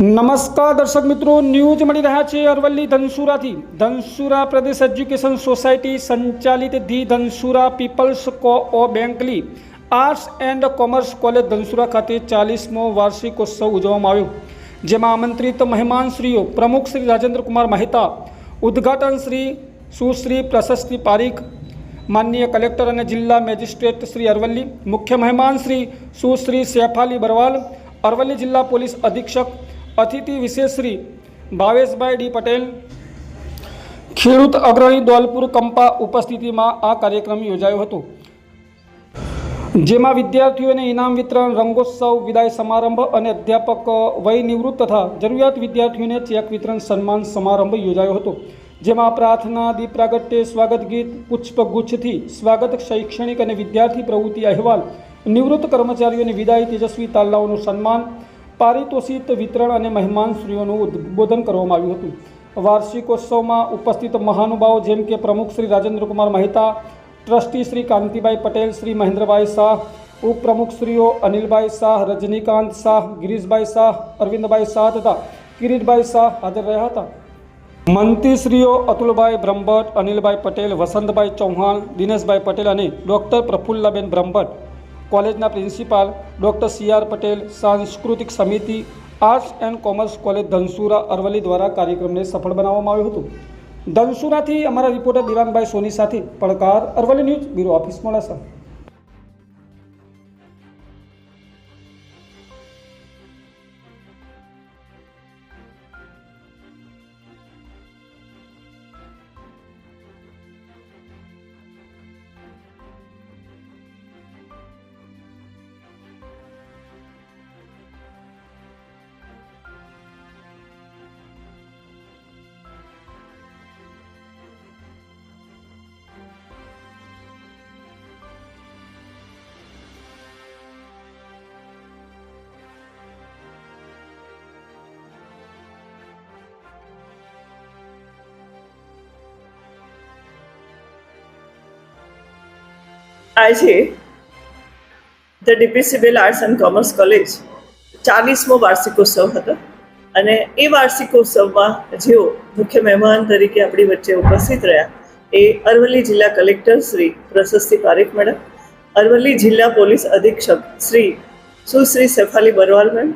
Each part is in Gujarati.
નમસ્કાર દર્શક મિત્રો, ન્યૂઝ મળી રહ્યા છે અરવલ્લી ધનસુરાથી. ધનસુરા પ્રદેશ એજ્યુકેશન સોસાયટી સંચાલિત ધી ધનસુરા પીપલ્સ કો ઓ બેંકલી arts and commerce college Dhansura ખાતે ચાલીસમો વાર્ષિકોત્સવ ઉજવવામાં આવ્યો. જેમાં આમંત્રિત મહેમાનશ્રીઓ પ્રમુખ શ્રી રાજેન્દ્ર કુમાર મહેતા, ઉદ્ઘાટન શ્રી સુશ્રી પ્રશસ્તિ પારીખ, માનનીય કલેક્ટર અને જિલ્લા મેજિસ્ટ્રેટ શ્રી અરવલ્લી, મુખ્ય મહેમાન શ્રી સુશ્રી શેફાલી બરવાલ, અરવલ્લી જિલ્લા પોલીસ અધિક્ષક અતિથિ વિશેષ શ્રી ભાવેશભાઈ ડી પટેલ, ખેડૂત અગ્રણી દોલપુર કંપા ઉપસ્થિતિમાં આ કાર્યક્રમ યોજાયો હતો. જેમાં વિદ્યાર્થીઓને ઇનામ વિતરણ, રંગોત્સવ, વિદાય સમારંભ અને અધ્યાપક વય નિવૃત્ત તથા જરૂરિયાત વિદ્યાર્થીઓને ચેક વિતરણ સન્માન સમારંભ યોજાયો હતો. જેમાં પ્રાર્થના, દીપ પ્રાગટ્ય, સ્વાગત ગીત પુષ્પગુચ્છથી સ્વાગત શૈક્ષણિક અને વિદ્યાર્થી પ્રવૃત્તિ અહેવાલ, નિવૃત્ત કર્મચારીઓની વિદાય તેજસ્વી તાલાઓનું સન્માન પારિતોષિત વિતરણ અને મહેમાનશ્રીઓનું ઉદ્બોધન કરવામાં આવ્યું હતું. વાર્ષિકોત્સવમાં ઉપસ્થિત મહાનુભાવો જેમ કે પ્રમુખ શ્રી રાજેન્દ્રકુમાર મહેતા, ટ્રસ્ટી શ્રી કાંતિભાઈ પટેલ, શ્રી મહેન્દ્રભાઈ શાહ, ઉપપ્રમુખશ્રીઓ અનિલભાઈ શાહ, રજનીકાંત શાહ, ગિરીશભાઈ શાહ, અરવિંદભાઈ શાહ તથા કિરીટભાઈ શાહ હાજર રહ્યા હતા. મંત્રીશ્રીઓ અતુલભાઈ બ્રહ્મભટ્ટ, અનિલભાઈ પટેલ, વસંતભાઈ ચૌહાણ, દિનેશભાઈ પટેલ અને ડૉક્ટર પ્રફુલ્લાબેન બ્રહ્મભટ્ટ કોલેજના principal doctor C R Patel, સાંસ્કૃતિક સમિતિ, arts and commerce college Dhansura Aravalli દ્વારા કાર્યક્રમને સફળ બનાવવામાં આવ્યો હતો. ધનસુરાથી અમારા રિપોર્ટર દિવાનભાઈ સોની સાથે Padkar Aravalli news, bureau office Modasa. આજે the DPCBL arts and commerce college ચાલીસમો વાર્ષિકોત્સવ હતો અને એ વાર્ષિકોત્સવમાં જેઓ મુખ્ય મહેમાન તરીકે આપણી વચ્ચે ઉપસ્થિત રહ્યા, એ અરવલ્લી જિલ્લા કલેક્ટર શ્રી પ્રશસ્તિ પારેખ મેડમ, અરવલ્લી જિલ્લા પોલીસ અધિક્ષક શ્રી સુશ્રી શેફાલી બરવાલ મેમ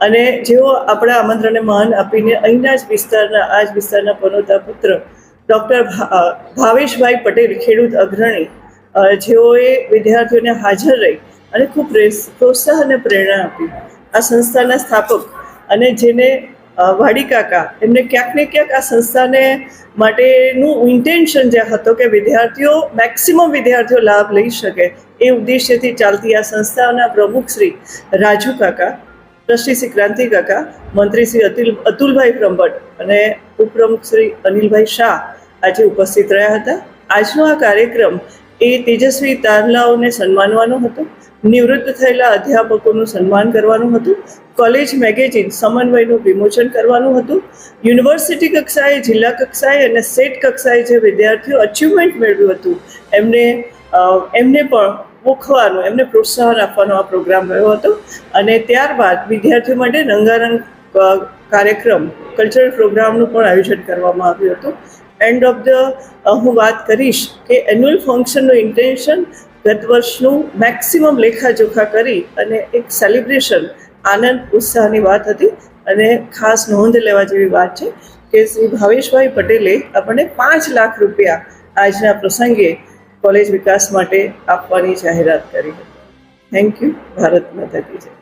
અને જેઓ આપણા આમંત્રણને માન આપીને અહીંના જ વિસ્તારના, આ જ વિસ્તારના પનોતા પુત્ર ડૉક્ટર ભાવેશભાઈ પટેલ ખેડૂત અગ્રણી જેઓએ વિદ્યાર્થીઓને હાજર રહી અને ખૂબ પ્રોત્સાહન અને પ્રેરણા આપી. આ સંસ્થાના સ્થાપક અને જેને વાડી કાકા, એમને ક્યાંક ને ક્યાંક આ સંસ્થાને માટેનું ઇન્ટેન્શન જે હતો કે વિદ્યાર્થીઓ મેક્સિમમ વિદ્યાર્થીઓ લાભ લઈ શકે, એ ઉદ્દેશ્યથી ચાલતી આ સંસ્થાના પ્રમુખ શ્રી રાજુ કાકા, ટ્રસ્ટી શ્રી ક્રાંતિ કાકા, મંત્રી શ્રી અતુલ, અતુલભાઈ બ્રહ્મભટ્ટ અને ઉપપ્રમુખ શ્રી અનિલભાઈ શાહ આજે ઉપસ્થિત રહ્યા હતા. આજનો આ કાર્યક્રમ એ તેજસ્વી તારલાઓને સન્માનવાનો હતો. નિવૃત્ત થયેલા અધ્યાપકોનું સન્માન કરવાનું હતું. કોલેજ મેગેઝિન સમન્વયનું વિમોચન કરવાનું હતું. યુનિવર્સિટી કક્ષાએ જિલ્લા કક્ષાએ અને સ્ટેટ કક્ષાએ જે વિદ્યાર્થીઓ અચીવમેન્ટ મેળવ્યું હતું, એમને એમને પણ ઓળખવાનું એમને પ્રોત્સાહન આપવાનો આ પ્રોગ્રામ રહ્યો હતો. અને ત્યારબાદ વિદ્યાર્થીઓ માટે રંગારંગ કાર્યક્રમ કલ્ચરલ પ્રોગ્રામનું પણ આયોજન કરવામાં આવ્યું હતું. એન્ડ ઓફ ધ હું વાત કરીશ કે એન્યુઅલ ફંક્શનનું ઇન્ટેન્શન ગત વર્ષનું મેક્સિમમ લેખાજોખા કરી અને એક સેલિબ્રેશન આનંદ, ઉત્સાહની વાત હતી. અને ખાસ નોંધ લેવા જેવી વાત છે કે શ્રી ભાવેશભાઈ પટેલે આપણને પાંચ લાખ રૂપિયા આજના પ્રસંગે કોલેજ વિકાસ માટે આપવાની જાહેરાત કરી. હતી થેન્ક યુ ભારત માતા કી